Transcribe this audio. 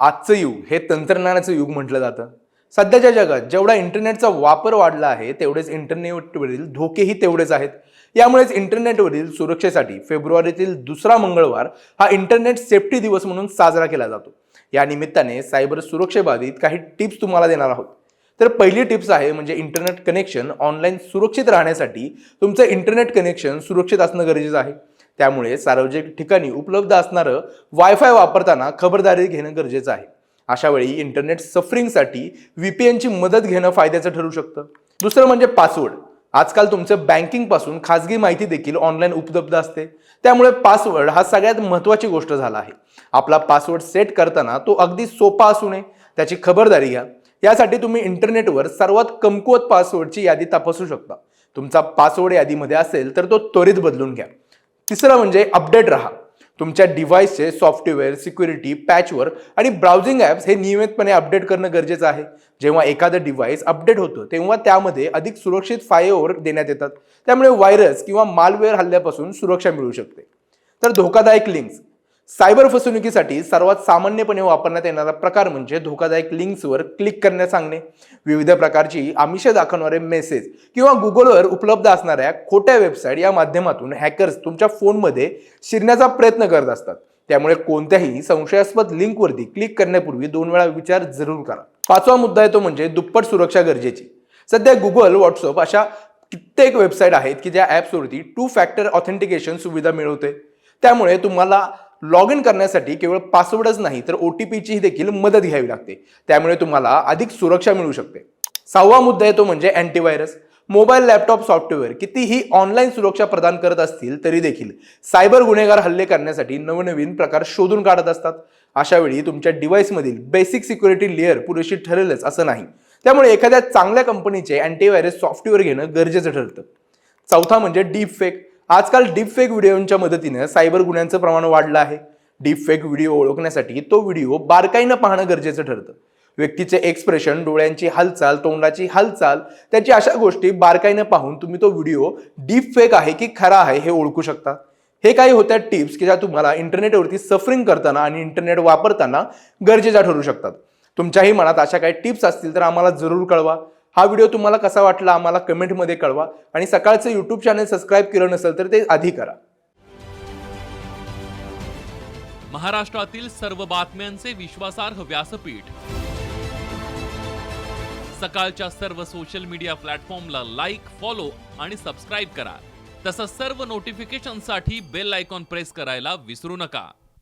आजचं युग हे तंत्रज्ञानाचं युग म्हटलं जातं. सध्याच्या जगात जेवढा इंटरनेटचा वापर वाढला आहे तेवढेच इंटरनेटवरील धोकेही तेवढेच आहेत. यामुळेच इंटरनेटवरील सुरक्षेसाठी फेब्रुवारीतील दुसरा मंगळवार हा इंटरनेट सेफ्टी दिवस म्हणून साजरा केला जातो. या निमित्ताने सायबर सुरक्षेबाधित काही टिप्स तुम्हाला देणार आहोत. तर पहिली टिप्स आहे म्हणजे इंटरनेट कनेक्शन ऑनलाईन सुरक्षित राहण्यासाठी तुमचं इंटरनेट कनेक्शन सुरक्षित असणं गरजेचं आहे. त्यामुळे सार्वजनिक ठिकाणी उपलब्ध असणारं वायफाय वापरताना खबरदारी घेणं गरजेचं आहे. अशा वेळी इंटरनेट सफरिंगसाठी व्ही मदत घेणं फायद्याचं ठरू शकतं. दुसरं म्हणजे पासवर्ड आजकाल तुमचं बँकिंगपासून खाजगी माहिती देखील ऑनलाईन उपलब्ध असते. त्यामुळे पासवर्ड हा सगळ्यात महत्त्वाची गोष्ट झाला आहे. आपला पासवर्ड सेट करताना तो अगदी सोपा असू नये. त्याची खबरदारी घ्या. यासाठी तुम्ही इंटरनेटवर सर्वात कमकुवत पासवर्डची यादी तपासू शकता. तुमचा पासवर्ड यादीमध्ये असेल तर तो त्वरित बदलून घ्या. तिसरं म्हणजे अपडेट राहा. तुमच्या डिव्हाइसचे सॉफ्टवेअर सिक्युरिटी पॅचवर आणि ब्राउझिंग ॲप्स हे नियमितपणे अपडेट करणं गरजेचं आहे. जेव्हा एखादं डिव्हाइस अपडेट होतं तेव्हा त्यामध्ये अधिक सुरक्षित फायओवर देण्यात येतात. त्यामुळे व्हायरस किंवा मालवेअर हल्ल्यापासून सुरक्षा मिळू शकते. तर धोकादायक लिंक्स सायबर फसवणुकीसाठी सर्वात सामान्यपणे वापरण्यात येणारा प्रकार म्हणजे धोकादायक लिंक्सवर क्लिक करण्यास सांगणे. विविध प्रकारची आमिष दाखवणारे मेसेज किंवा गुगलवर उपलब्ध असणाऱ्या खोट्या वेबसाईट या माध्यमातून हॅकर्स तुमच्या फोनमध्ये शिरण्याचा प्रयत्न करत असतात. त्यामुळे कोणत्याही संशयास्पद लिंकवरती क्लिक करण्यापूर्वी दोन वेळा विचार जरूर करा. पाचवा मुद्दा आहे तो म्हणजे दुप्पट सुरक्षा गरजेची. सध्या गुगल व्हॉट्सअप अशा कित्येक वेबसाईट आहेत की ज्या ॲप्सवरती टू फॅक्टर ऑथेंटिकेशन सुविधा मिळवते. त्यामुळे तुम्हाला लॉग इन करण्यासाठी केवळ पासवर्डच नाही तर ओ टी पीचीही देखील मदत घ्यावी लागते. त्यामुळे तुम्हाला अधिक सुरक्षा मिळू शकते. सहावा मुद्दा येतो म्हणजे अँटीव्हायरस मोबाईल लॅपटॉप सॉफ्टवेअर कितीही ऑनलाईन सुरक्षा प्रदान करत असतील तरी देखील सायबर गुन्हेगार हल्ले करण्यासाठी नवनवीन प्रकार शोधून काढत असतात. अशा वेळी तुमच्या डिव्हाइसमधील बेसिक सिक्युरिटी लेअर पुरेशी ठरेलच असं नाही. त्यामुळे एखाद्या चांगल्या कंपनीचे अँटीव्हायरस सॉफ्टवेअर घेणं गरजेचं ठरतं. चौथा म्हणजे डीप फेक आजकाल डीप फेक व्हिडिओच्या मदतीनं सायबर गुन्ह्यांचं प्रमाण वाढलं आहे. डीप फेक व्हिडिओ ओळखण्यासाठी तो व्हिडिओ बारकाईनं पाहणं गरजेचं ठरतं. व्यक्तीचे एक्सप्रेशन डोळ्यांची हालचाल तोंडाची हालचाल त्याची अशा गोष्टी बारकाईनं पाहून तुम्ही तो व्हिडिओ डीप फेक आहे की खरा आहे हे ओळखू शकता. हे काही होत्या टिप्स की ज्या तुम्हाला इंटरनेटवरती सफरिंग करताना आणि इंटरनेट वापरताना गरजेच्या ठरू शकतात. तुमच्याही मनात अशा काही टिप्स असतील तर आम्हाला जरूर कळवा. हा व्हिडिओ तुम्हाला कसा वाटला आम्हाला कमेंटमध्ये कळवा आणि सकाळचं यूट्यूब चॅनल सबस्क्राईब केलं नसेल तर ते आधी करा. महाराष्ट्रातील सर्व बातम्यांचे विश्वासार्ह व्यासपीठ. सकाळच्या सर्व सोशल मीडिया प्लॅटफॉर्मला लाईक फॉलो आणि सबस्क्राईब करा. तसंच सर्व नोटिफिकेशनसाठी बेल आयकॉन प्रेस करायला विसरू नका.